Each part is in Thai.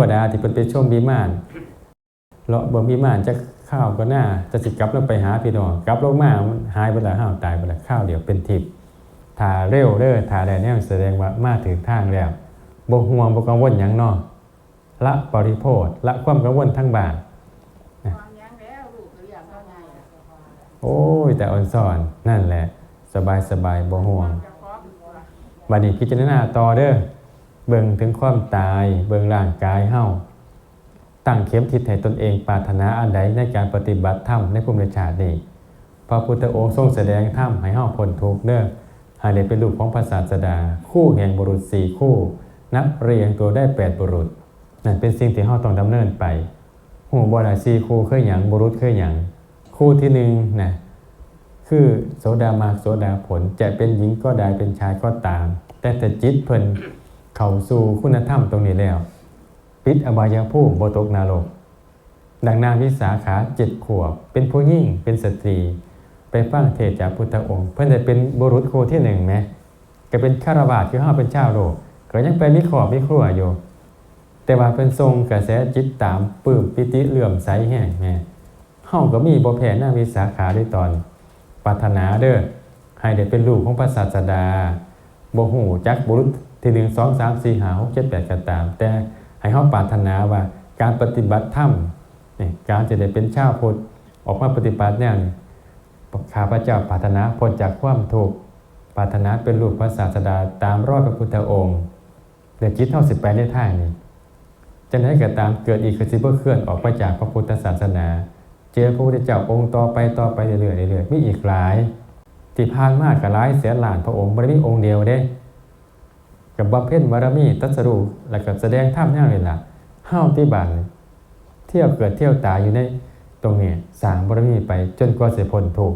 วดาที่เป็นไปชมวิมานเลาะบิ่งวิมานจะข้าวก็หน้าจะสิกลับลงไปหาพี่น้องกลับลงมามันหายไปล้วห้าวตายไปล้วข้าวเดียวเป็นทิพย์ถ้าเร็วเด้อถ้าได้แนวแสดงว่ามาถึงทางแล้วบ่ห่วงบ่กังวลหยังเนาะละปริโภทละความกังวลทั้งบ้านวางยังแล้วลูกหรือยังเท่าโอ้ย แต่อ่อนสอนนั่นแหละ สบายสบายบ่ห่วงบัดนี้พิจารณาต่อเด้อ เบิ่งถึงความตาย เบิ่งร่างกายเฮาตั้งเข็มทิศให้ตนเองปรารถนาอันใดในการปฏิบัติธรรมในภูมิชาตินี้พระพุทธองค์ทรงแสดงธรรมให้เฮาพ้นทุกข์เด้อให้ได้เป็นลูกของพระศาสดา คู่แห่งบุรุษสี่คู่ นับเรียงตัวได้แปดบุรุษนั่นเป็นสิ่งที่เฮาต้องดำเนินไปหูบ่ล่ะสี่คู่เคยหยังบุรุษเคยหยังคู่ที่หนึ่งนะคือโสดามาโสดาผลจะเป็นหญิงก็ได้เป็นชายก็ตาม แต่แต่จิตเพิ่น เข้าสู่คุณธรรมตรงนี้แล้ว ปิดอบายภูมิบตกนรกดังนางวิสาขาเจ็ดขวบ เป็นผู้ยิ่งเป็นสตรี ไปฟังเทศจากพุทธองค์ เพิ่นได้เป็นบุรุษโคที่หนึ่งไหมก็เป็นฆราวาสคือห้าเป็นเจ้าโลกก็ยังไปมีขอบมีครัวอยู่ แต่ว่าเป็นทรงกระแสจิตตามปื้มปิติเลื่อมใสแห่งแม่เฮาก็มีบ่แพ้นางวิสาขาด้วยตอนปรารถนาเด้อให้ได้เป็นลูกของพระศาสดาบ่ฮู้จักบุรุษ ที่1 2 3 4 5 6 7 8ก็ตาม แต่ให้เฮาปรารถนาว่าการปฏิบัติธรรมนี่การจะได้เป็นชาวพุทธออกมาปฏิบัติแนวนี้ข้าพระเจ้าปรารถนาพ้นจากความทุกข์ปรารถนาเป็นลูกพระศาสดาตามรอยพระพุทธองค์เดี๋ยวจิตเฮาสิไปดในท่านี้จะไหนก็ตามเกิดอีกคือสิบเคลื่อนออกไปจากพระพุทธศาสนา เจอพระพุทธเจ้าองค์ต่อไปต่อไปเรื่อยๆเรื่อยๆมีอีกหลาย ที่ผ่านมากกับหลายแสนล้านพระองค์บริมีองค์เดียวเด้ กับบำเพ็ญบารมีตัสรูแล้วก็แสดงธรรมแนวนี่ล่ะห้าวที่บ้านเที่ยวเกิดเที่ยวตายอยู่ในตรงนี้สางบารมีไปจนกว่าเสพ้นทุก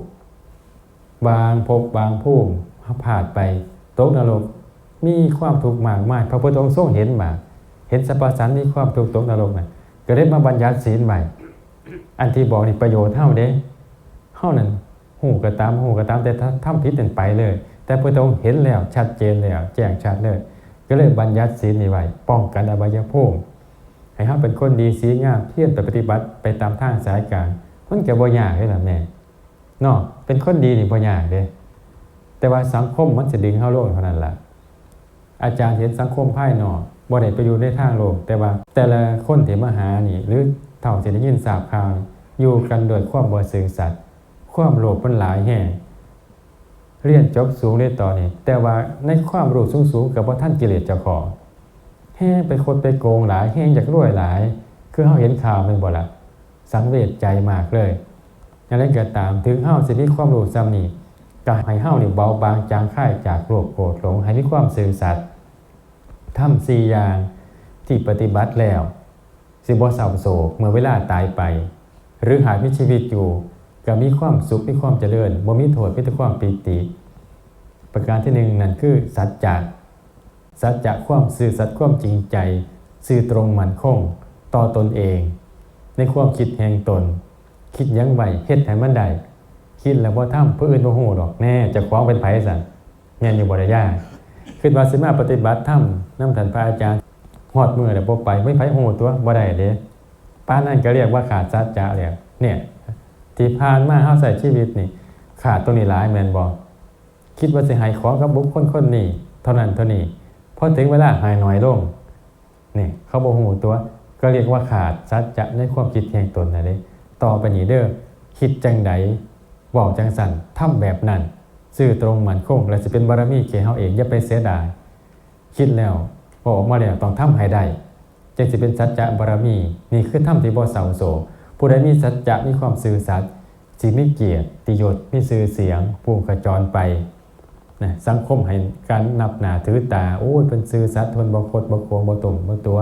บางพบางภูมิผ่านไปตกนรกมีความทุกข์มากมายพระพุทธองค์ทรงเห็นมาเห็นสรรพสันมีความทุกข์ตกนรกน่ะก็ได้มาบัญญัติศีลใหม่ อันที่บอกนี่ประโยชน์เท่าเด้เท่านั้นหูก็ตามหูก็ตามแต่ถ้าทำผิดเป็นไปเลย แต่พระองค์เห็นแล้วชัดเจนแล้ว แจ้งชัดเลย ก็เลยบัญญัติศีลนี้ไว้ป้องกันอบายภูมิให้เขาเป็นคนดีสีงามเพียรไปปฏิบัติไปตามทางสายกลางมันก็บ่ยากเลยล่ะแม่เนาะเป็นคนดีนี่บ่ยากเด้แต่ว่าสังคมมันจะดึงเข้าโลกเท่านั้นล่ะอาจารย์เห็นสังคมภายนอกบ่ได้ไปอยู่ในทางโลก แต่ว่าแต่ละคนที่มาหานี่ หรือเท่าที่ได้ยินทราบข่าวอยู่กันโดยความบ่ซื่อสัตย์ความโลภมันหลายแห่ง เรียนจบสูงได้ต่อนี่แต่ว่าในความรู้สูงๆกับว่าท่านกิเลสเจ้าของแห่ไปคดไปโกงหลายแห่งอยากรวยหลาย คือเฮาเห็นข่าวแมันบ่ละสังเวชใจมากเลยอย่างไรก็ตามถึงเฮาสิมีความรู้ซ้ำนี่ก็ให้เฮานี่เบาบางจางค่ายจากโลภโกรธหลงให้มีความซื่อสัตย์ทำสี่อย่างที่ปฏิบัติแล้วสิบ่เศร้าโศกเมื่อเวลาตายไป หรือหากมีชีวิตอยู่ ก็มีความสุขมีความเจริญบ่มีโทษมีแต่ความปีติ ประการที่หนึ่งนั่นคือสัจจะสัจจะความซื่อสัตย์ความจริงใจซื่อตรงมั่นคง ต่อตนเอง ในความคิดแห่งตน คิดยังไหวเฮ็ดให้มันได้คิดแล้วบ่ทำผู้อื่นบ่ฮู้ดอกแน่จะคว้างเป็นไผสั่นแม่นอยู่บ่ได้ยากคิดว่าสิมาปฏิบัติธรรมนำท่านพระอาจารย์ฮอดมือแล้วบ่ไปไม่ไผฮู้ตัวบ่ได้เด้ป้านนั่นก็เรียกว่าขาดสัจจะแล้วเนี่ย ที่ผ่านมาเฮาใส่ชีวิตนี่ขาดตรงนี้หลายแม่นบ่คิดว่าสิให้ขอกับบุคคลคนนี้เท่านั้นเท่านี้พอถึงเวลาหายน้อยลงนี่เขาบ่ฮู้ตัวก็เรียกว่าขาดสัจจะในความคิดแห่งตนน่ะเด้ต่อไปนี้เด้อคิดจังใดเว้าจังสั่นทำแบบนั้นซื่อตรงมันคงและสิเป็นบารมีแก่เฮาเองอย่าไปเสียดาย คิดแล้วพอออกมาแล้วต้องทำให้ได้จึงสิเป็นสัจจะบารมี นี่คือทำที่บ่เศร้าโศก ผู้ใดมีสัจจะมีความซื่อสัตย์สิไมีเกียรติยศมีชื่อเสียงผู้ขจรไปนะสังคมให้การนับหนาถือตาโอ้ยเป็นซื่อสัตย์ทนบ่คดบ่โกงบ่ตุ่มบ่ตัว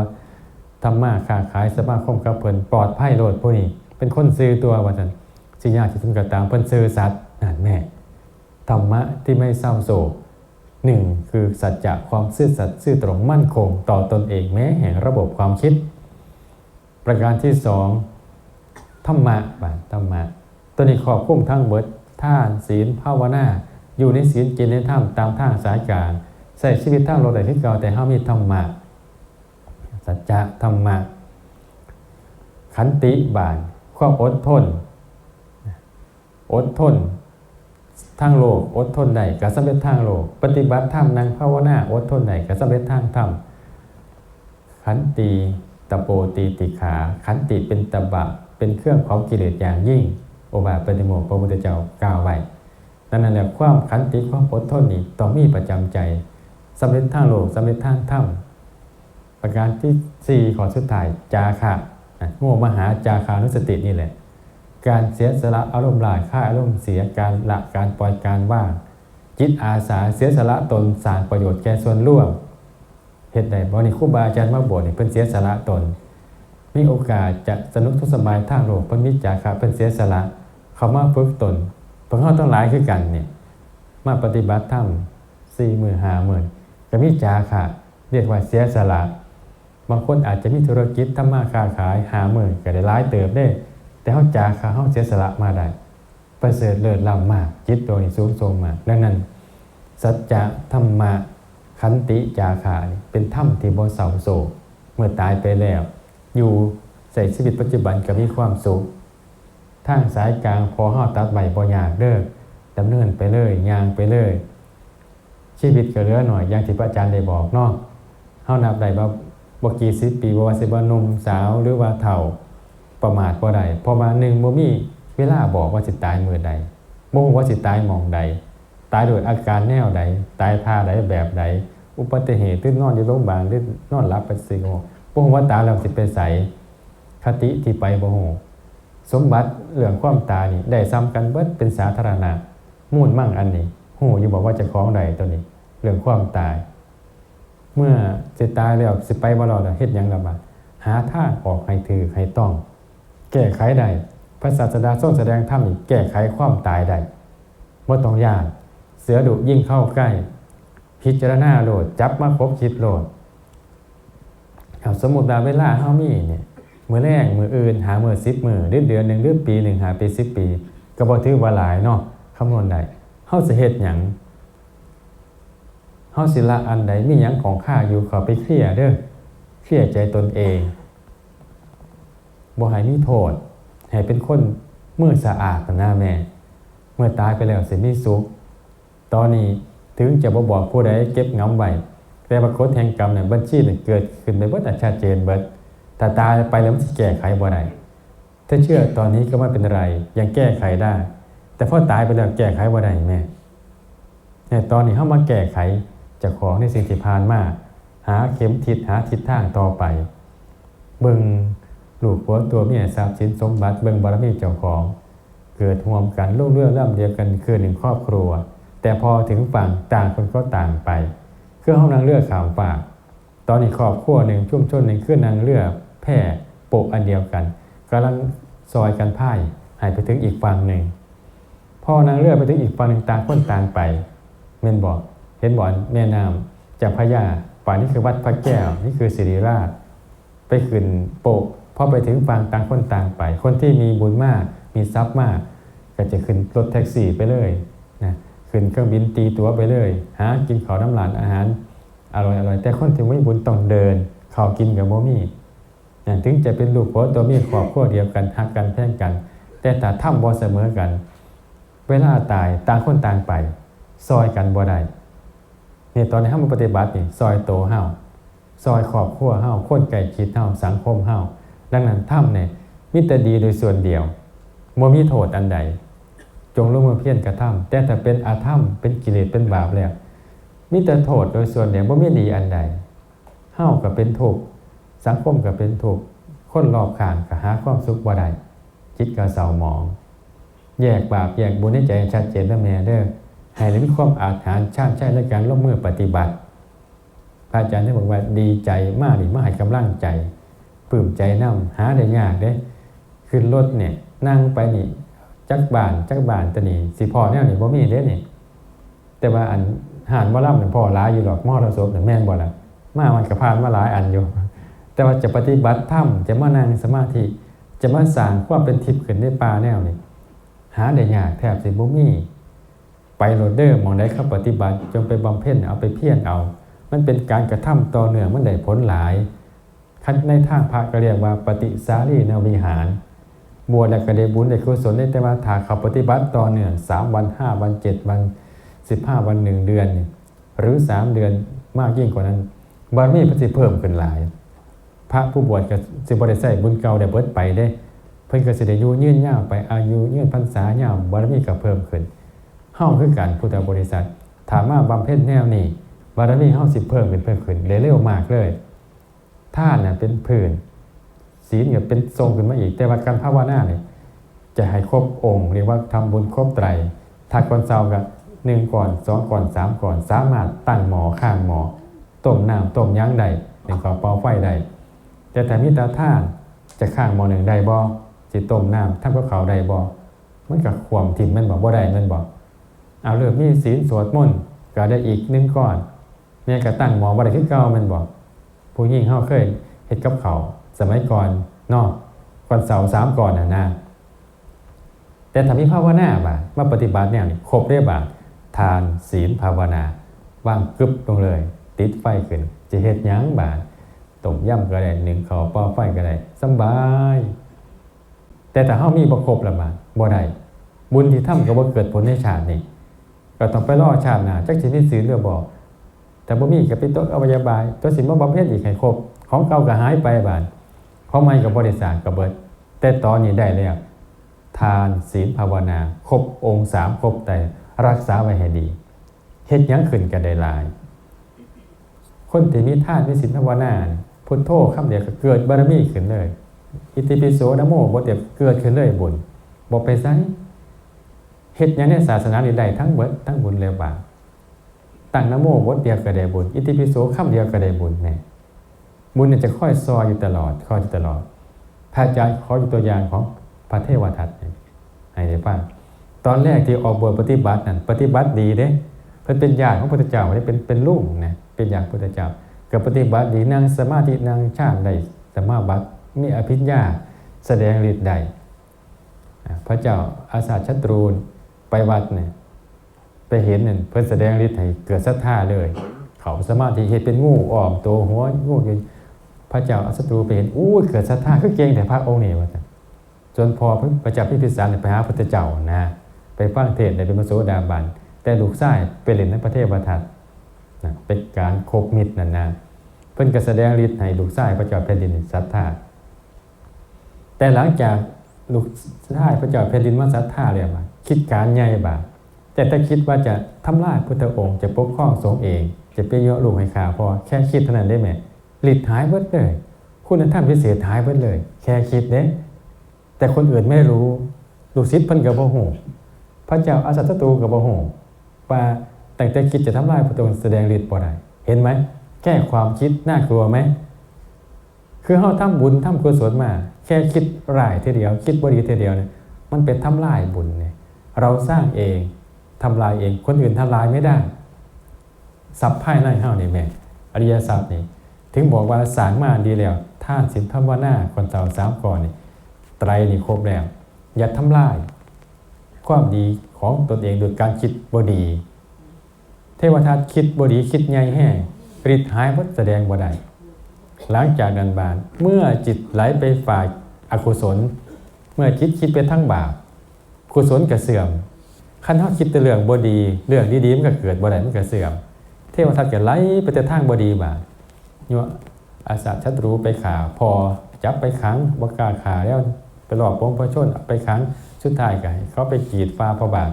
ทำมาค้าขายสมาคมกับเพิ่นปลอดภัยโลดผู้นี้ เป็นคนซื่อตัวว่าซั่นสิยากสิถึงก็ตามเพิ่นซื่อสัตย์นั่นแม่ธรรมะที่ไม่เศร้าโศกหนึ่งคือสัจจะความซื่อสัตย์ซื่อตรงมั่นคงต่อตนเองแม้แห่งระบบความคิด ประการที่สอง รรมะบาธรรมะ ตัวนี้ขอบคุ้มทั้งเบิดท่านศีลภาวนาอยู่ในศีลกินในธรรมตามทางสายกลางใส่ชีวิตทางโลกแต่ที่เก่าแต่ห้ามีธรรมะสัจจะธรรมะ ขันติบานความอดทน อดทน ทางโลกอดทนใดก็สำเร็จทางโลก ปฏิบัติธรรมนังภาวนาอดทนใดก็สำเร็จทางธรรมขันติตะโปตีติขา ขันติเป็นตะบะ เป็นเครื่องเผากิเลสอย่างยิ่งโอบาปฏิโมกพระพุทธเจ้ากล่าวไว้ดังนั้นแหละความขันติความอดทนนี่ต้องมีประจำใจสำเร็จทางโลกสำเร็จทางธรรมประการที่สี่ขอสุดท้ายจาคะโง่มหาจาคานุสตินี่แหละ การเสียสละอารมณ์ลายค่าอารมณ์เสียการละการปล่อยการว่างจิตอาสาเสียสละตนสร้างประโยชน์แก่ส่วนร่วมเหตุใดบ่นี่ครูบาอาจารย์มาบวชนี่เพิ่นเสียสละตน มีโอกาสจะสนุกทุกสบายท่าโลกเพิ่นมีจฉาคะเพิ่นเสียสละเขามาฝึกตนพิ่นเฮาต้องหลายคือกันเนี่ยมาปฏิบัติธรรม4มื้อ5มื้อก็มีจฉาคะเรียกว่าเสียสละบางคนอาจจะมีธุรกิจทำมาค้าขายหาหมื้อก็ได้หลายเติบได้ แต่เฮาจ่าคะเฮาเสียสละมาได้ ประเสริฐเลิศล้ำมากจิตโดยสูงส่งมากดังนั้น สัจจะธรรมะขันติจาขาเป็นธรรมที่บ่เศร้าโศกเมื่อตายไปแล้ว อยู่ใส่ชีวิตปัจจุบันก็มีความสุขทางสายกลางพอเฮาตัดใบบ่ยากเด้อดำเนินไปเลยยางไปเลยชีวิตก็เหลือหน่อยอย่างที่พระอาจารย์ได้บอกเนาะเฮานับได้ว่าบ่กี่สิบปีบ่ว่าสิว่าหนุ่มสาวหรือว่าเฒ่าประมาทบ่ได้เพราะว่าหนึ่งบ่มีเวลาบอกว่าสิตายมื้อใดบ่ฮู้ว่าสิตายหม่องใด ตายโดยอาการแนวใด ตายท่าใดแบบใด อุบัติเหตุตื่นนอนอยู่โรงพยาบาลหรือนอนหลับไปสิโง บ่ฮู้ว่าตายแล้วสิไปไสคติที่ไปบ่ฮู้สมบัติเรื่องความตายนี่ได้ซ้ำกันเบิดเป็นสาธารณะมูลมั่งอันนี้ฮู้อยู่บอกว่าจะของใดตัวนี้ เรื่องความตาย เมื่อสิตายแล้วสิไปบ่รอดเฮ็ดยังล่ะบัดหาทางออกให้ถือให้ต้อง แก้ไขได้พระศาสดาทรงแสดงธรรมนี่แก้ไขความตายได้บ่ต้องยานเสือดุยิ่งเข้าใกล้ พิจารณาโหลดจับมาคบคิดโหลด เอาสมมติว่าเวลาเฮามีเนี่ยมือแรกมืออื่นหามื้อ10มื้อเดือนเดือนหนึ่งหรือนปีหนึ่งหาปี10ปีก็บ่ถือว่าหลายเนาะคำนวณได้เฮาสิเฮ็ดหยังเฮาสิละอันใดมีหยังของข้าอยู่ขอไปเคลียร์เด้อเคลียร์ใจตนเองบ่ให้มีโทษให้เป็นคนเมื่อสะอาดต่อหน้าแม่ เมื่อตายไปแล้วสิมีสุข ตอนนี้ถึงจะบ่บอกผู้ใดเก็บงำไว้ แต่ปรากฏแห่งกรรมเนี่ยบัญชีเนี่ยเกิดขึ้นไปเบิดอันชัดเจนเบิดถ้าตายไปแล้วมันสิแก้ไขบ่ได้ถ้าเชื่อตอนนี้ก็ไม่เป็นไรยังแก้ไขได้ แต่พอตายไปแล้วแก้ไขบ่ได้แม่เนี่ยตอนนี้เฮามาแก้ไขจากของในสิ่งที่ผ่านมาหาเข็มทิศหาทิศทางต่อไป เบิ่งลูกผัวตัวเมียทรัพย์สินสมบัติเบิ่งบารมีเจ้าของ เกิดห่วมกันลูกเรื่องร่ำเดียวกันคือหนึ่งครอบครัว แต่พอถึงฝั่งต่างคนก็ต่างไป คือห้องนางเลือกข่าวฝาก ตอนนี้ครอบครัวหนึ่งชุ่มชนหนึ่งคือนางเลือกแพร่โปะอันเดียวกันกำลังซอยกันพ่ายหายไปถึงอีกฝั่งหนึ่งพอนางเลือกไปถึงอีกฝั่งหนึ่งต่างคนต่างไปเมนบอกเห็นบ่อนแม่น้ำจากพญาป่านี่คือวัดพระแก้วนี่คือสิริราช ไปขึ้นโปะพอไปถึงฝั่งต่างคนต่างไป คนที่มีบุญมากมีทรัพย์มาก ก็จะขึ้นรถแท็กซี่ไปเลย ขึ้นเครื่องบินตีตัวไปเลย หากินข้าวน้ำหลานอาหารอร่อยอร่อยแต่คนที่ไม่บุญต้องเดินข้าวกินกับโมมี่นะถึงจะเป็นลูกผัวตัวเมียครอบครัวเดียวกันหักกันแพ่งกัน แต่ถ้าทำบ่เสมอกัน เวลาตายต่างคนต่างไป ซอยกันบ่ได้เนี่ยตอนนี้เฮามปฏิบัตินี่ซอยโตเฮาซอยครอบครัวเฮาคนไก่คิดเฮาสังคมเฮาดังนั้นทำเนี่ยมิตรดีโดยส่วนเดียวบ่มีโทษอันใด จงลงมือเพียรกระทำแต่ถ้าเป็นอาธรรมเป็นกิเลสเป็นบาปแล้วมีแต่โทษโดยส่วนเดียวบ่มีดีอันใดเฮาก็เป็นทุกข์สังคมก็เป็นทุกข์คนรอบข้างก็หาความสุขบ่ได้จิตก็เศร้าหมอง แยกบาปแยกบุญในใจชัดเจนแล้วแม่เด้อให้ได้มีความอาถรรพ์ชาติใช้ในการลงมือปฏิบัติ พระอาจารย์ได้บอกว่าดีใจมากนี่มาให้กำลังใจปลื้มใจนํหาได้ยากเด้ขึ้นรถเนี่ยนั่งไปนี่ จักบานจักบานตะนี่สิพ่อแนวนี่บ่มีเด้นี่ แต่ว่าอันหานบ่ล่ำนี่พ่อหลายอยู่ดอกมอรสพนี่แม่นบ่ล่ะมามันก็ผ่านมาหลายอันอยู่ แต่ว่าจะปฏิบัติธรรมจะมานั่งสมาธิจะมาสร้างความเป็นทิพย์ขึ้นในป่าแนวนี่หาได้ยากแทบสิบ่มีไปโรดเดอร์มองได้เข้าปฏิบัติจงไปบำเพ็ญเอาไปเพียรเอา มันเป็นการกระทำต่อเนื่องมันได้ผลหลายคันในทางพระก็เรียกว่าปฏิสารีนาวิหาร บวชแล้วก็ได้บุญได้กุศลได้แต่ว่าถ้าเขาปฏิบัติต่อเนื่อง3วัน5วัน7วัน15วัน1เดือน หรือ3เดือนมากยิ่งกว่านั้นบารมีพระสิเพิ่มขึ้นหลาย พระผู้บวชก็สิบ่ได้ใส่บุญเก่าได้เบิดไปเด้ เพิ่นก็สิได้อยู่ยืนยาวไปอายุยืนพรรษายาวบารมีก็เพิ่มขึ้นเฮาคือกันพุทธบริษัทถามมาบำเพ็ญแนวนี้บารมีเฮาสิเพิ่มขึ้นเพิ่มขึ้นเร็วมากเลยท่านน่ะเป็นพื้น ศีลก็เป็นทรงขึ้นมาอีก แต่ว่าการภาวนาเนี่ยจะให้ครบองค์ เรียกว่าทำบุญครบไตรถ้าก่อนเช้าก็หนึ่งก่อนสองก่อนสามก่อน สามารถตั้งหมอข้างหมอต้มน้ำต้มยั้งได้หนึ่งก่อเป่าไฟได้แต่แต่มีตาท่านจะข้างหมอหนึ่งได้บ่สิต้มน้ำทำกับเขาวได้บ่มันกับความถิ่มแมันบอกบ่ได้แมันบอกเอาเริ่มมีศีลสวดมนต์ก็ได้อีกหนึ่งก้อนเนี่ยก็ตั้งหมอบ่ได้คือเก่าแมันบอกผู้หญิงเฮาเคยเฮ็ดกับเขา สมัยก่อนเนาะก่อนเสาสามก่อนน่ะนะแต่ถ้ามีภาวนาบ่ามาปฏิบัติแนวนี้ครบเรียบ่าทานศีลภาวนาว่างกึบลงเลย ติดไฟขึ้น จะเฮ็ดยั้งบ่าต้มย่ำก็ได้หนึ่งเขาป้อไฟก็ได้สบาย แต่ถ้าเฮามีบ่ครบละบาบ่ได้บุญที่ทำก็บ่เกิดผลในชาตินี้ก็ต้องไปรอชาติหน้าจักสิมีศีลหรือบ่แต่บ่มีก็เป็นตัวอวัยบายตัวสิมาบำเพ็ญอีกให้ครบของเก่าก็หายไปบาด ของใหม่ก็บ่ได้สร้างก็เบิดแต่ตอนนี้ได้แล้วทานศีลภาวนา ครบองค์สามครบแต่รักษาไว้ให้ดีเฮ็ดยังขึ้นก็ได้หลาย คนที่มีทานมีศีลภาวนาพุทโธคำเดียวก็เกิดบารมีขึ้นเลย อิติปิโสนะโมบ่เตียบเกิดขึ้นเลยบุญบ่ไปไสเฮ็ดยังในศาสนานี่ได้ทั้งเบิดทั้งบุญและบาตั้งนะโมบ่เดียวก็ได้บุญ อิติปิโสคำเดียวก็ได้บุญแน่ บุญเนี่ยจะค่อยซอยอยู่ตลอดคอยอยู่ตลอด พระอาจารย์ขออยู่ตัวอย่างของพระเทวทัตเนี่ยให้ได้ฟังตอนแรกที่ออกบวชปฏิบัตินั่นปฏิบัติดีเด้เพิ่นเป็นญาติของพระเจ้าไม่ได้เป็นเป็นลูกนะเป็นญาติพระเจ้าก็ปฏิบัติดีนั่งสมาธินั่งฌานได้สมาบัติมีอภิญญาแสดงฤทธิ์ใดพระเจ้าอาสาชัตรูนไปวัดเนี่ยไปเห็นเนี่ยเพิ่นแสดงฤทธิ์ให้เกิดศรัทธาเลย เขาสมาธิเห็นเป็นงูออมตัวหัวงู พระเจ้าอาศัตรูไปเห็นอู้เกิดศรัทธาคือเก่งแต่พระองค์นี่ว่าจนพอพระเจ้าพิพิสารเนี่ยไปหาพระเจ้านะไปฟังเทศในเป็นมโสดาบันแต่ลูกชายไปเล่นในประเทศประทัดนะเป็นการโคบมิตรนั่นนะเพิ่นก็แสดงฤทธิ์ให้ลูกชายพระเจ้าแผ่นดินศรัทธาแต่หลังจากลูกชายพระเจ้าแผ่นดินมาศรัทธาเลยว่าคิดการใหญ่บาแต่ถ้าคิดว่าจะทำลายพุทธองค์จะปกครองสงฆ์เอง จะเป็นเยอะลูกให้ข่าพอแค่คิดเท่านั้นได้ไหม หลีดหายเบิดเลย คุณธรรมพิเศษหายเบิดเลย แค่คิดเด้แต่คนอื่นไม่รู้ลูกศิษย์พิ่นกับบ่ฮู้พระเจ้าอาสัตตูกับบ่ฮู้ว่าแต่แต่คิดจะทำลายพุทธองแสดงฤทธิ์บ่ได้เห็นไหมแก้ความคิดน่ากลัวไหมคือเฮาทำบุญทำกุศลมา แค่คิดร้ายทีเดียว คิดบ่ดีทีเดียวเนี่ยมันเป็นทำลายบุญเนี่ยเราสร้างเองทำลายเองคนอื่นทำลายไม่ได้สัพภายในเฮานี่แม่อริยสัพนี่ ถึงบอกว่าสางมาดีแล้วท่านศีลภาวนาคนเจ้าสามก่อนนี่ไตรนี่ครบแล้ว อย่าทำลาย ความดีของตนเองโดยการคิดบดี เทวทัตคิดบดีคิดใหญ่แห้งฤทธิ์หายวัดแสดงบ่ได้หลังจากนั้นบานเมื่อจิตไหลไปฝ่ายอกุศล เมื่อจิตคิดไปทั้งบาปกุศลก็เสื่อมคันเฮาคิดแต่เรื่องบดี เรื่องดีๆมันก็เกิดบ่ได้มันก็เสื่อม เทวทัตก็ไหลไปแต่ทางบดีบาด ยัวอาสาศัตรูไปขาพอจับไปขังบกาขาแล้วไปหลอกปวงประชนไปขังสุดท้ายก็ให้เขาไปกีดฟ้าพระบาท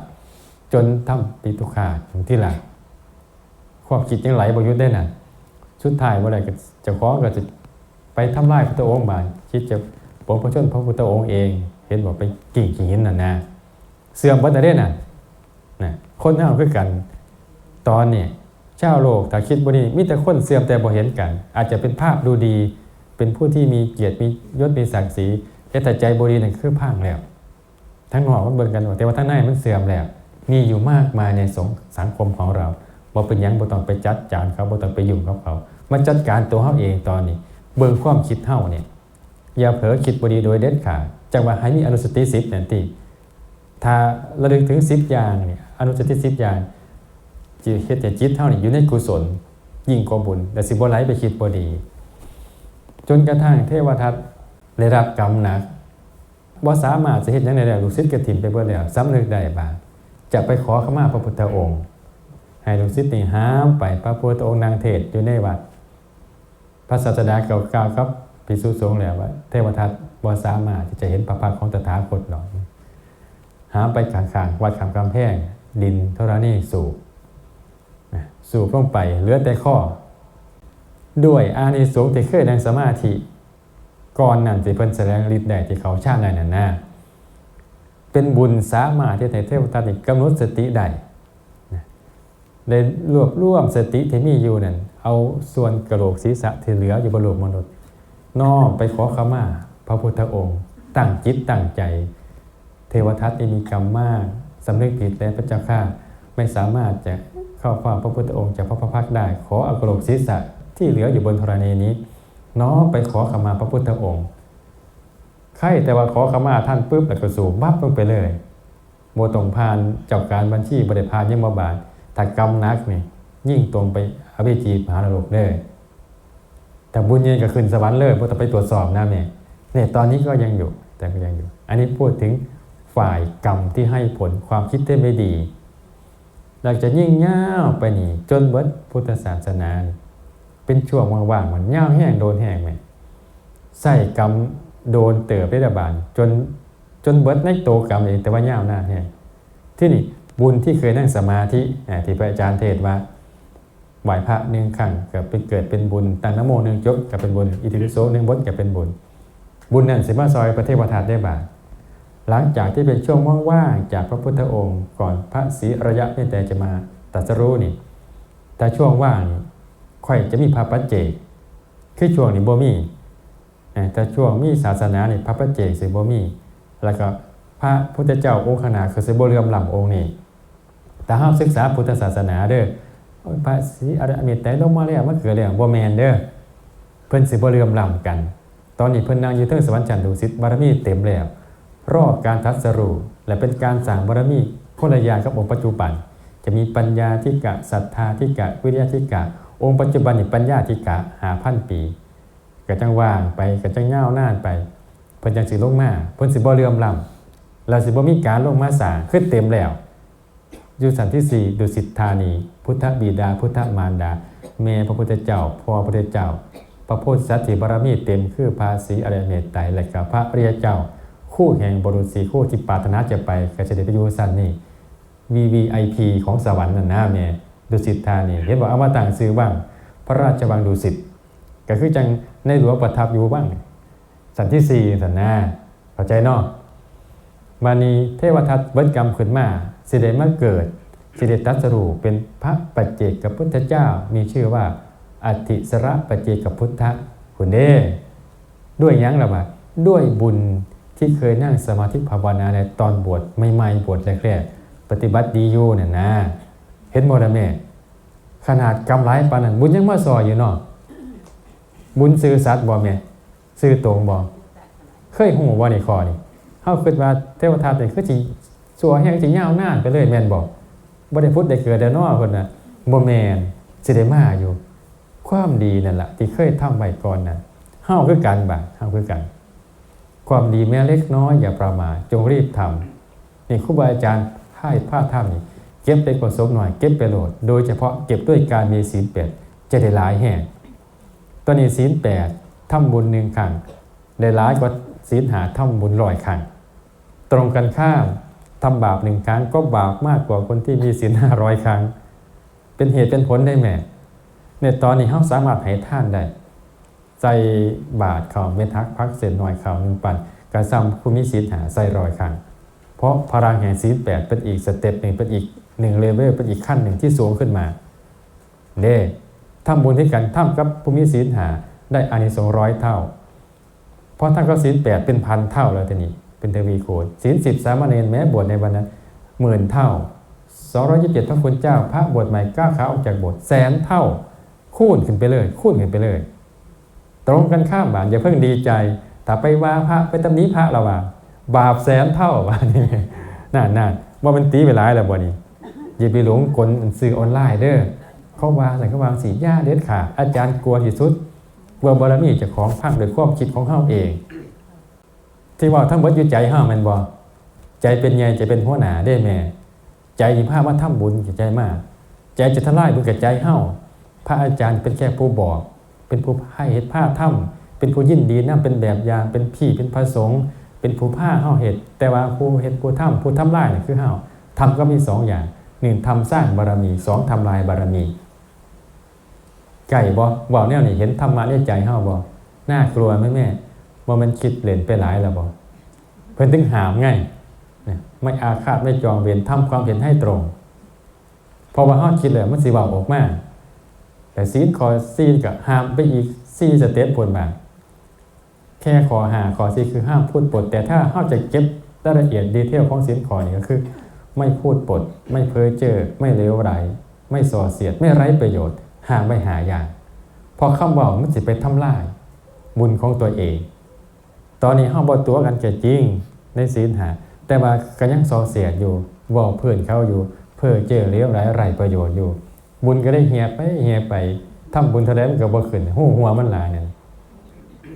จนทำปิตุขาดถึงที่หลังความคิดยังไหลบ่หยุดได้น่ะสุดท้ายว่าอะไรก็จะของก็จะไปทำลายพระองค์บาคิดจะปกพระชนพระพุทธองค์เอง เห็นบอกไปกิ่งหินน่ะนะเสื่อมวัฏได้น่ะนะคนเฮาคือกันตอนนี้เจ้าโลกถ้าคิดบ่ดีมีแต่คนเสื่อมแต่บ่เห็นกัน อาจจะเป็นภาพดูดี เป็นผู้ที่มีเกียรติมียศมีศักดิ์ศรีแต่ถ้าใจบ่ดีนั่นคือพังแล้ว ทั้งนอกมันเบิ่งกันว่าแต่ว่าทั้งในมันเสื่อมแล้วมีอยู่มากมายในสงสังคมของเราบ่เป็นยังบ่ต้องไปจัดจานเขาบ่ต้องไปยุ่งกับเขามาจัดการตัวเฮาเองตอนนี้ เบิ่งความคิดเฮาเนี่ยอย่าเผลอคิดบ่ดีโดยเด็ดขาดจังว่าให้มีอนุสติ10นั่นติถ้าระลึกถึง10อย่างเนี่ยอนุสติ10อย่าง จิตเฮ็ดให้จิตเฮานี่อยู่ในกุศล ยิ่งกว่าบุญแต่สิบ่ไหลไปคิดบ่ดี จนกระทั่งเทวทัตได้รับกรรมหนักว่สามารถจะเห็นยังไงแล้วลูกศิษย์กระถิ่นไปเบื่อแล้วสำนึกได้บาจะไปขอขมาพระพุทธองค์ ให้ลูกศิษย์นี่ห้ามไปพระพุทธองค์นางเทศอยู่ในวัด พระศาสดาเก่าๆครับพิสุสงฆ์แล้วว่า เทวทัตว่สามารถที่จะเห็นพระพักของตถาคตหรอกหามไปข้างๆวัดขามกำแพงดินธรณีสูบนะ สูบลงไปเหลือแต่ข้อ ด้วยอานิสงส์ที่เคยนั่งสมาธิก่อนนั่นที่เพิ่นแสดงฤทธิ์ได้ที่เขาชาติได้นั่นนะเป็นบุญสามารถที่ให้เทวทัตนี่กำหนดสติได้ได้รวบรวมสติที่มีอยู่นั่นเอาส่วนกระโหลกศีรษะที่เหลืออยู่บนโลกมนุษย์นอไปขอขมาพระพุทธองค์ ตั้งจิตตั้งใจ เทวทัตมีกรรมมากสำนึกผิดแล้วพระเจ้าข้าไม่สามารถจะ เข้าเฝ้าพระพุทธองค์จากพระพระพักตร์ได้ ขอเอากระโลกศีรษะที่เหลืออยู่บนธรณีนี้ น้อมไปขอขมาพระพุทธองค์ใครแต่ว่าขอขมาท่านปุ๊บแล้วก็สูบบับลงไปเลยโมตรงพานเจ้าการบัญชีบริพานยมบาลถ้ากรรมนักนี่ยิ่งตรงไปอภิจีมหานรกเลยแต่บุญเย็นก็ขึ้นสวรรค์เลยเพราะต้อไปตรวจสอบนะแม่เนี่ยตอนนี้ก็ยังอยู่แต่ก็ยังอยู่ อันนี้พูดถึงฝ่ายกรรมที่ให้ผลความคิดที่ไม่ดี เราจะยิ่งย่าไปนี่ จนเบิดพุทธศาสนา เป็นช่วงว่างๆมันย่าแห้งโดนแห้งไหมใส่กรรมโดนเติบได้ระบาดจนจนเบิดในโตกรรมเองแต่ว่าย่าหน้าแห้งที่นี่บุญที่เคยนั่งสมาธิที่พระอาจารย์เทศว่าไหวพระหนึ่งครั้งก็เป็นเกิดเป็นบุญตังนโมหนึ่งจบก็เป็นบุญอิติปิโสหนึ่งบทก็เป็นบุญ บุญนั่นสิมาซอยประเทศวทัตได้บาท หลังจากที่เป็นช่วงว่างๆจากพระพุทธองค์ ก่อนพระศรีอรยะเมตไตรจะมาตัสรู้นี่แต่ช่วงว่างนี่ค่อยจะมีพระปัจเจกคือช่วงนี้บ่มีแต่ช่วงมีศาสนานี่พระปัจเจกสิบ่มี แล้วก็พระพุทธเจ้าองค์ขนาดคือสิบ่เรื่อมล้ำองค์นี้แต่ห้ามศึกษาพุทธศาสนาเด้อพระศรีอรยะเมตไตรลงมาแล้วมาเกิดแล้วบ่แมนเด้อเพิ่นสิบ่เรื่อมล้ำกัน ตอนนี้เพิ่นนั่งอยู่เทิงสวรรค์จันทร์ดุสิตบารมีเต็มแล้ว รอบการทัศรูและเป็นการสั่งบารมีคนละอย่างกับองค์ปัจจุบัน จะมีปัญญาธิกะศรัทธาธิกะวิริยะธิกะ องค์ปัจจุบันนี่ปัญญาธิกะหาพันปีก็จังว่างไปก็จังเง่าวนานไปเพิ่นจังสิลงมาเพิ่นสิบ่เลื่อมล้ำแล้วสิบ่มีการลงมาสาขึ้นเต็มแล้วอยู่สันที่สี่ดุสิตธานี พุทธบิดา พุทธมารดาแม่พระพุทธเจ้าพ่อพระพุทธเจ้า พระโพธิสัตว์บารมีเต็มคือภาษีอริยเมตไตรและกับพระอริยเจ้า คู่แห่งบรุษสีคู่ที่ปรารถนาจะไปก็จะได้ไปอยู่สันนี่ VVIP ของสวรรค์นั่นนะแม่ยดุสิตธานีเห็นบอกเอามาต่างซื้อบ้าง พระราชวังดุสิตก็คือจังในหลวงประทับอยู่บ้าง สันที่สี่สันนาเข้าใจเนาะมานีเทวทัตเบิกรรมขึ้นมาสิเดมาเกิดสิเดตัสรูเป็นพระปัจเจกพุทธเจ้ามีชื่อว่าอธิสระปเจกพุทธคุณเด้ด้วยยังละบาด้วยบุญ ที่เคยนั่งสมาธิภาวนาในตอนบวชใหม่ๆบวชแรกๆปฏิบัติดีอยู่เนี่ยนะ เห็นโมดแม่ขนาดกำไรปานนั้นบุญยังมาซอยอยู่เนาะบุญซื้อสัตว์บ่แม่ซื้อตรงบ่เคยหูบ่ในคอนี่เฮาคิดว่าเทวทัตนี่คือสิสัวแห่งสิยาวนานไปเลยแม่นบ่บ่ได้พุทธได้เกิดได้นาะเพิ่นน่ะบ่แม่นสิได้มาอยู่ ความดีนั่นแหละที่เคยทำไว้ก่อนนั้นเฮาคือกันบ่เฮาคือกัน ความดีแม้เล็กน้อยอย่าประมาทจงรีบทำนี่ครูบาอาจารย์ให้ผ้าถ้ำนี่เก็บไปกว่าสมหน่อยเก็บไปโหลด โดยเฉพาะเก็บด้วยการมีศีลแปดจะได้หลายแห่งตอนนี้ศีลแปดทำบุญหนึ่งครั้งได้หลายกว่าศีลหาทำบุญร้อยครั้งตรงกันข้ามทำบาปหนึ่งครั้งก็บาปมากกว่าคนที่มีศีลห้าร้อยครั้ง เป็นเหตุเป็นผลได้แม่ในตอนนี้เขาสามารถให้ท่านได้ ใส่บาทเขาเมทักพักเศษหน่อยเขาหนึ่งปันกระซ้ำคุณมิสิทหาใส่รอยครั้งเพราะพลังแห่งศีลแปดเป็นอีกสเต็ปหนึ่งเป็นอีกหนึ่งเลเวลเป็นอีกขั้นหนึ่งที่สูงขึ้นมาเด้ทำบุญที่กันทำกับภูมิศีลหาได้อานิสงส์ร้อยเท่า เพราะท่านก็ศีลแปดเป็นพันเท่าแล้วทีนี้เป็นทวีคูณศีลสิบสามเณรแม้บวชในวันนั้นหมื่นเท่าสองร้อยยี่สิบเจ็ดพระคุณเจ้า พระบวชใหม่ก้าวขาออกจากบสถ์แสนเท่า คูณขึ้นไปเลย คูณขึ้นไปเลย ตรงกันข้ามบานอย่าเพิ่งดีใจ ถ้าไปว่าพระไปตำหนี้พระเราว่าบาปแสนเท่าว่านี่น่าน่าว่ามันตีไปหลายแล้วบ่นี่อย่าไปหลงกลสื่อออนไลน์เด้อเขาวางอะไรเขาวางสีย่าเด็ดขาดอาจารย์กลัวที่สุดว่าบารมีจะของพังโดยความคิดของเฮาเอง ที่ว่าทั้งหมดอยู่ใจเฮาแม่นบ่ใจเป็นไงใจเป็นหัวหน้าได้แม่ ใจที่พามาทำบุญใจมาก ใจจะทลายบุญกับใจเฮาพระอาจารย์เป็นแค่ผู้บอก เป็นผู้ให้เหตุผ้าทำเป็นผู้ยินดีนํเป็นแบบอย่างเป็นพี่เป็นพระสงฆ์เป็นผู้ผ้าเฮาเหตุแต่ว่าผู้เหตุผู้ทำผู้ทำลายนี่คือเฮาทำก็มีสองอย่างหนึ่งทำสร้างบารมีสองทำลายบารมีไก่บ่บอกแนวนี่เห็นธรรมะในใจเฮาบ่น่ากลัวไหมแม่ว่ามันคิดเล่นไปหลายแล้วบ่เพิ่นถึงหามง่ายไม่อาฆาตไม่จองเวรทำความเห็นให้ตรงเพราะว่าเฮาคิดแล้วมันสิว้าออกมา แต่ศีลขอศีลก็ห้ามไปอีก4สเต็ปพุ่นบาแค่ขอหาขอสีคือห้ามพูดปด แต่ถ้าเฮาจะเก็บรายละเอียดดีเทลของศีลขอนี่ก็คือ ไม่พูดปด ไม่เพ้อเจ้อไม่เลวไหลไม่ส่อเสียด ไม่ไร้ประโยชน์หาไม่หาอย่างพอคำว่ามันสิไปทำลาย บุญของตัวเอง ตอนนี้เฮาบ่ตัวกันแก่จริงในศีลหา แต่ว่าก็ยังส่อเสียดอยู่เว้าเพื่อนเขาอยู่ เพ้อเจ้อเลวไหลไร้ประโยชน์อยู่ บุญก็ได้เหียไปเหียไปทำบุญเท่าใดมันก็บ่ขึ้นหูหัวมันหลายนั่น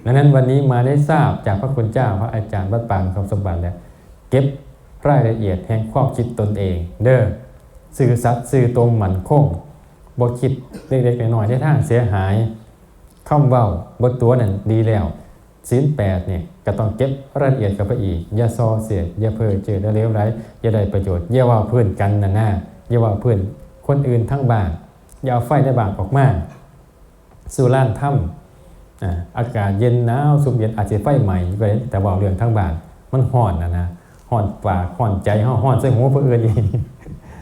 ดังนั้นวันนี้มาได้ทราบจากพระคุณเจ้าพระอาจารย์วัดปางคำสมบัติแล้วเก็บรายละเอียดแห่งความคิดตนเอง เด้อสื่อสัตย์สื่อตรงหมั่นคงบ่คิดเล็กๆน้อยๆในทางเสียหายคำเว้าบ่ตัวนั่นดีแล้วศีลแปดเนี่ยก็ต้องเก็บรายละเอียดกับไปอีก อย่าซอเสียดอย่าเพ้อเจือเลวไหลอย่าได้ประโยชน์อย่าว่าเพื่อนกันน่ะนะอย่าว่าเพื่อน คนอื่นทั้งบ้านอย่าเอาไฟในบ้านออกมาสู่ล้านถ้ำอากาศเย็นหนาวสุมเย็นอาจจะไฟใหม่ได้แต่ว่าเรื่องทั้งบ้านมันห่อนนะนะห่อนปากห่อนใจห่อนห่อนใส่หัวผู้อื่นอีก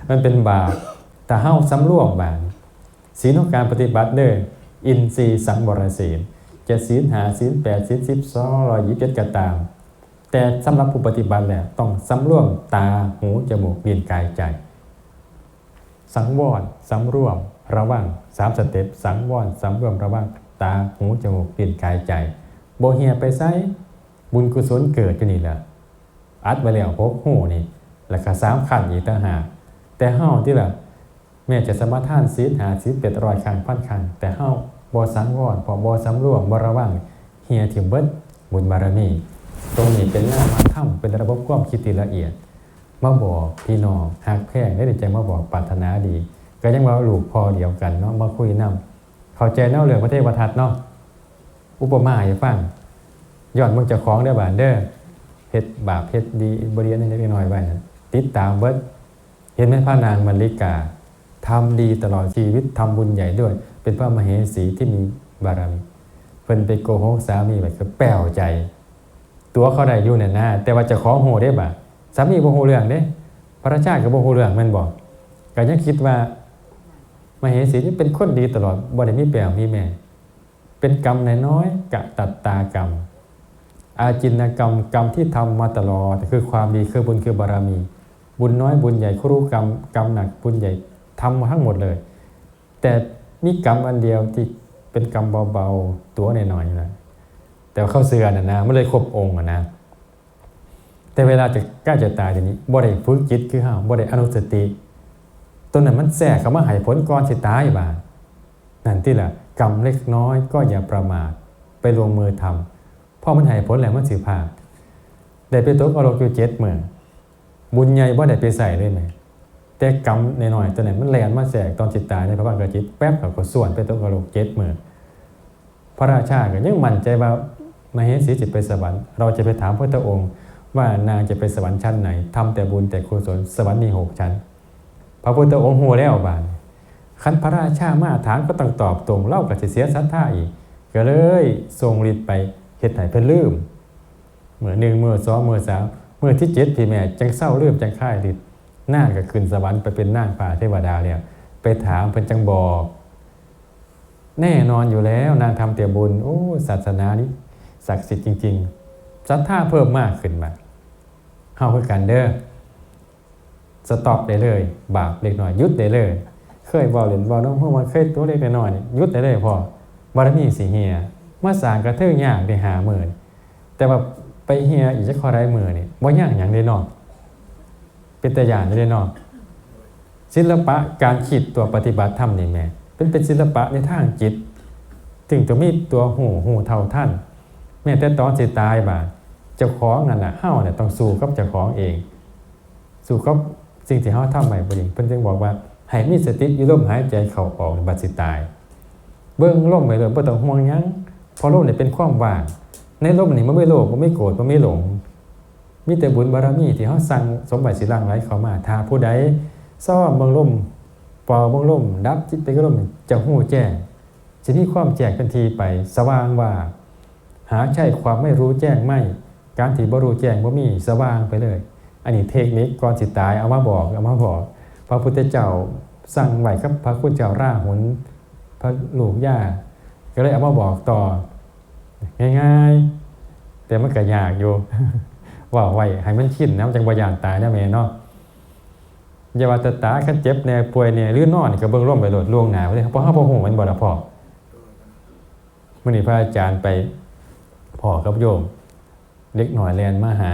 มันเป็นบาปแต่เฮาสำรวมบาปศีลของการปฏิบัติเด้ออินทรีย์สังวรศีลจะศีลหาศีลแปดศีลสิบสองร้อยยี่สิบเจ็ดก็ตาม แต่สำหรับผู้ปฏิบัติแล้วต้องสำรวมตาหูจมูกลิ้นกายใจ สังวรสำรวม ระวังสามสเต็ปสังวรสำรวมระวังตาหูจมูกลิ้นกายใจโบเฮียไปไซบุญกุศลเกิดกันนี่แหละอัดไว้แล้วพกหูนี่แล้วก็สามขันอีกต่างหากแต่เฮาที่แบบแม้จะสมาทานศีลหาศีลเป็ดรอยครั้งพันครั้งแต่เฮาบ่สังวรพอบ่สำรวมบ่ระวังเฮียถิ่มเบิดบุญบารมี ตรงนี้เป็นหน้ามาถ้ำเป็นระบบความคิดที่ละเอียด มาบอกพี่น้องหักแพงได้ใจมาบอกปรารถนาดี ก็ยังว่าลูกพอเดียวกันเนาะมาคุยนํเข้าใจเนาะเรื่องประเทศประทัดเนาะอุปมาให้ฟังย้อนมึงจะของได้อบานเด้อเฮ็ดบาปเฮ็ดดีบริเวณนิดหน่อยไว้นะติดตามเบิดเห็นไหมพระนางมัลลิกาทำดีตลอดชีวิตทำบุญใหญ่ด้วย เป็นพระมเหสีที่มีบารมีเพิ่นไปโกหกสามีไปก็แป้วใจ ตัวเขาได้อยู่เนี่ยนะแต่ว่าจะของโหได้บ่า สามีบ่ฮู้เรื่องเด้พระราชาก็บ่ฮู้เรื่องแม่นบ่ก็ยังคิดว่ามเหสีนี่เป็นคนดีตลอดบ่ได้มีแป้วมีแม่ เป็นกรรมน้อยๆกะตัตตากรรม อาจินกรรมกรรมที่ทำมาตลอดคือความดีคือบุญคือบารมี บุญน้อยบุญใหญ่ครูกรรมกรรมหนักบุญใหญ่ทำมาทั้งหมดเลย แต่มีกรรมอันเดียวที่เป็นกรรมเบาๆตัวหน่อยๆนะแต่เข้าเสือนะนะไม่เลยครบองค์นะ แต่เวลาจะใกล้จะตายทีนี้บ่ได้ฝึกจิตคือห้าบ่ได้อนุสติตัวนั้นมันแทรกเข้ามาให้ผลก่อนสิตายบาดนั่นที่ละกรรมเล็กน้อยก็อย่าประมาทไปลงมือทำพอมันให้ผลแล้วมันสิพาได้ไปตกอารมณ์อยู่เจ็ดเมืองบุญใหญ่บ่ได้ไปใส่เลยไหมแต่กรรมหน่อยๆตัวนั้นมันแลนมาแสกตอนจิตตายในพระบางกจิตแป๊บกับก็ส่วนไปตกอารมณ์เจ็ดเมืองพระราชาก็ยังมั่นใจว่ามาเห็นสีจิตไปสวรรค์เราจะไปถามพระองค์ ว่านางจะไปสวรรค์ชั้นไหนทำแต่บุญแต่กุศลสวรรค์มีหกชั้น พระพุทธองค์หัวแล้วบานคันพระราชามาถามก็ต้องตอบตรงเล่ากับเสียศรัทธาอีก ก็เลยทรงฤทธิ์ไปเฮ็ดให้เพิ่นลืมเมื่อหนึ่งเมื่อสองเมื่อสามเมื่อที่เจ็ดพี่แม่จังเศร้าลืมจังค่ายฤทธิ์นางก็ขึ้นสวรรค์ไปเป็นนางป่าเทวดาแล้วไปถามเพิ่นจังบอกแน่นอนอยู่แล้วนางทำแต่บุญโอ้ศาสนานี้ศักดิ์สิทธิ์จริง ๆ ศรัทธาเพิ่มมากขึ้นมาเฮาคือกันเด้อสต็อปได้เลย บาปเล็กน้อยหยุดได้เลย เคยบอกเล่นบอน้องพวกมันเคยตัวเล็กน้อยหยุดได้เลยพอบารมีสิเฮียมาสร้างกระเทิงยากได้หาหมื่นแต่ว่าไปเฮียอีกจะขอได้หมื่นนี่บ่ยากอย่างได้นอกเป็นแต่ยางได้นอกศิลปะการคิดตัวปฏิบัติธรรมนี่แม่เป็นเป็นศิลปะในทางจิตถึงจะมีตัวหูหูเท่าท่าน แม้แต่ตอนสิตายบ่า เจ้าของนั่นน่ะเฮาเนี่ยต้องสู้กับเจ้าของเอง สู้กับสิ่งที่เฮาทำใหม่บ่ดีเพิ่นจึงบอกว่าให้มีสติอยู่ลมหายใจเข้าออกบัดสิตาย เบิ่งลมไปเลยบ่ต้องห่วงยังเพราะลมเนี่ยเป็นความว่างในลมนี่มันไม่โลภมันไม่โกรธมันไม่หลง มีแต่บุญบารมีที่เฮาสั่งสมบัติสิหลังไหลเข้ามาถ้าผู้ใดซ่อมเบิ่งลมปอเบิ่งลมดับจิตไปก็ลมจะฮู้แจ้งสิมีความแจ้งทันทีไปสว่างว่า หาใช่ความไม่รู้แจ้งไม่ การที่บ่รู้แจ้งบ่มีสว่างไปเลย อันนี้เทคนิคก่อนสิตายเอามาบอกเอามาบอกพระพุทธเจ้าสั่งไว้กับพระคุณเจ้าราหุลพระลูกย่าก็เลยเอามาบอกต่อ ง่ายๆ แต่มันก็ยากอยู่ว่าไว้ให้มันชินนะมันจังบ่ยานตายนะแม่เนาะอย่าว่าแต่ตาคันเจ็บแน่ป่วยแน่หรือนอนก็เบิ่งร่มไปโลดล่วงหน้าไปเลยเพราะเฮาบ่ฮู้มันบ่ล่ะพ่อมื้อนี้พระอาจารย์ไปพ่อกับโยม เล็กหน่อยแลนมาหา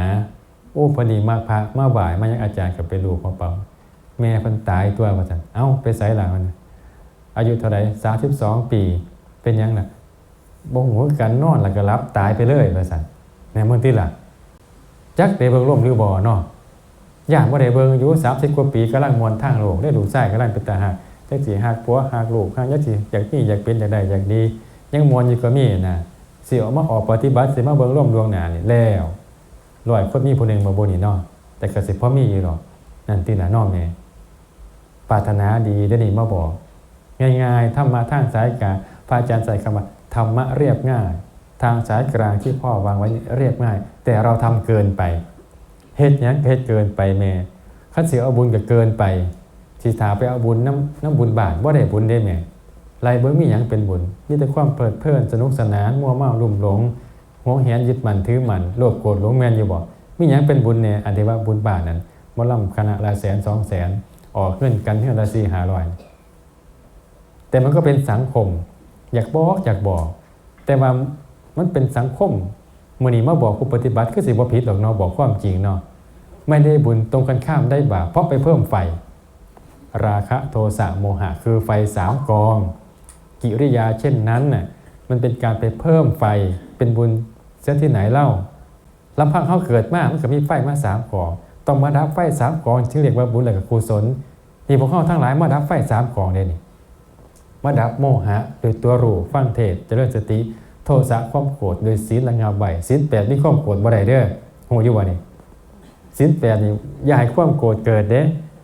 โอ้พอดีมากพระมาบ่ายมายังอาจารย์กับไปลูกมาเป่าแม่เพิ่นตายตัวว่าซั่นเอ้าไปไสล่ะมันอายุเท่าใด32ปี เป็นยังน่ะบ่ฮู้คือกันนอนแล้วก็หลับตายไปเลยว่าซั่นแน่มึงติล่ะจักได้เบิ่งลมหรือบ่เนาะย่างบ่ได้เบิ่งอายู่30กว่าปีกำลังมวนทางโลกได้ลูกชายกำลังเป็นตาหักจักสิหักผัวหักลูกหักจักสิอยากมีอยากเป็นอยากได้อยากดี ยังมวนอยู่ก็มีน่ะ สิออกมาออกปฏิบัติสิมาเบิ่งลมดวงหนานี่แล้วร้อยคนมีผู้หนึงบ่บ่นี่เนาะแต่ก็สิพอมีอยู่หรอกนั่นติล่ะเน้องแม่ปรารถนาดีได้นี่มาบอก ง่ายๆธรรมะทางสายกลางพระอาจารย์ใส่คำว่าธรรมะเรียบง่าย ทางสายกลางที่พ่อวางไว้เรียบง่าย แต่เราทำเกินไปเฮ็ดหยังเฮ็ดเกินไปแม่คันสิเอาบุญก็เกินไปสิถาไปเอาบุญน้ำน้ำบุญบาทบ่าได้บุญได้แม่ ไรเบิ่งมีหยังเป็นบุญมีแต่ความเพลิดเพลินสนุกสนานมัวเมาลุ่มหลงหวงแหนยึดมันถือมันโลภโกรธหลงแมนอยู่บ่มีหยังเป็นบุญเนี่ยอันที่ว่าบุญบาทนั้นบ่ล่ำคณะละแสนสองแสนออกเงินกันเทื่อละ4 500แต่มันก็เป็นสังคม อยากบอกอยากบอก แต่ว่ามันเป็นสังคมมื่อนี้มาบอกผู้ปฏิบัติคือสิบ่ผิดหรอกเนาะบอกความจริงเนาะไม่ได้บุญตรงกันข้ามได้บาปเพราะไปเพิ่มไฟ ราคะโทสะโมหะคือไฟสามกอง กิริยาเช่นนั้นน่ะมันเป็นการไปเพิ่มไฟเป็นบุญเส้นที่ไหนเล่าลำพังเขาเกิดมากมันก็มีไฟมาสามกองต้องมาดับไฟสามกองที่เรียกว่าบุญและกับกุศลนี่พวกเขาทั้งหลายมาดับไฟสามกองเด้นี่มาดับโมหะ โดยตัวรู้ฟังเทศเจริญสติ โทสะความโกรธโดยศีลระงับใบศีลแปดนี่ความโกรธบ่ได้เด้อโหอยู่บ่นี่ศีลแปดนี่อย่าให้ความโกรธเกิดเด้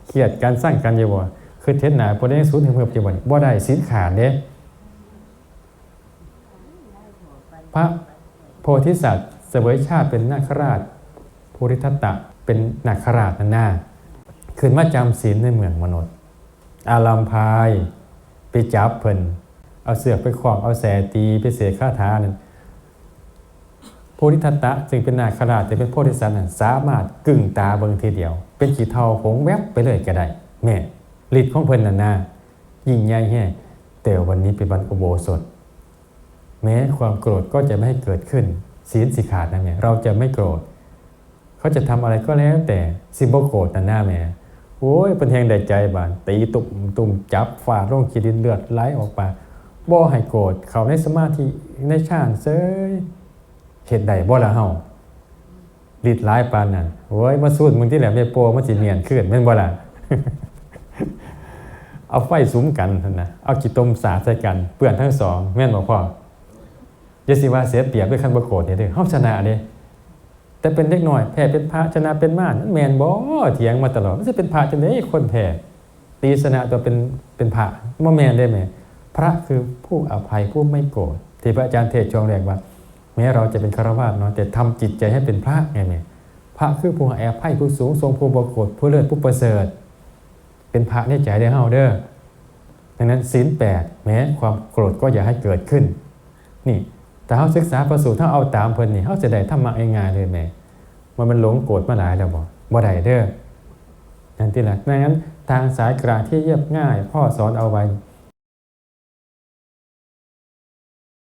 เครียดการสร้างกันอยู่บ่คือเทศนาบ่ได้สูญถึงเพิ่อยู่บ่นี่บ่ได้ศีลขาดเด้ พระโพธิสัตว์เสวยชาติเป็นนาคราชภูริทัตตะเป็นนาคราชนั่นน่าขึ้นมาจำศีลในเมืองมนุษย์ อาลัมพายไปจับเพิ่นเอาเสือกไปคล้องเอาแสตีไปเสกคาถานั่นโพธิทัตตะจึงเป็นนาคราชแต่เป็นโพธิสัตว์นั้นสามารถกึ่งตาเบิงทีเดียว เป็นขีเทาผงแวบไปเลยก็ได้แม่ฤทธิ์ของเพิ่นน่ะนะยิ่งใหญ่แฮ่แต่วันนี้เป็นวันอุโบสถ แม้ความโกรธก็จะไม่ให้เกิดขึ้นศีลสิขาดนะแม่เราจะไม่โกรธ เขาจะทำอะไรก็แล้วแต่สิบ่โกรธนะหน้าแม่โอ้ยเป็นแหงได้ใจบานตีตุ่มตุ่มจับฟาดลงขีดินเลือดไหลออกไปบ่ให้โกรธเขาในสมาธิในฌานเซยเฮ็ดได้บ่ละเฮาลิดหลายปานนั้นโอ้ยมาสู้มึงที่แหลมไปโปมันสิเนียนขึ้นแม่นบ่ล่ะเอาไฟสุมกันนะเอาขี้ต้มสาดใส่กันเปื้อนทั้งสองแม่นบ่พ่อ ยสิว่าเสียเปรียบด้วยคันบ่โกรธเนี่ยเด้อเฮาชนะเด้แต่เป็นเล็กน้อยแพ้เป็นพระชนะเป็นม่านนั่นแมนบ่เถียงมาตลอดมันจะเป็นพระจังได๋คนแพ้ตีชนะตัวเป็นเป็นพระบ่แมนได้ไหมพระคือผู้อภัยผู้ไม่โกรธที่พระอาจารย์เทศช่วงแรกว่า แม้เราจะเป็นคารวะเนาะแต่ทำจิตใจให้เป็นพระไงแม่พระคือผู้ให้อภัยผู้สูงทรงผู้บ่โกรธผู้เลิศผู้ประเสริฐ เป็นพระในใจได้เฮาเด้อดังนั้นศีลแปดแม้ความโกรธก็อย่าให้เกิดขึ้น นี่ แต่เขาศึกษาประสูติถ้าเอาตามเพิ่นนี่เขาจะได้ธรรมะง่ายๆเลยแม่มันมันหลงโกรธมาหลายแล้วบ่บ่ได้เด้อนั่นที่ละดังนั้นทางสายกลางที่เรียบง่าย พ่อสอนเอาไว้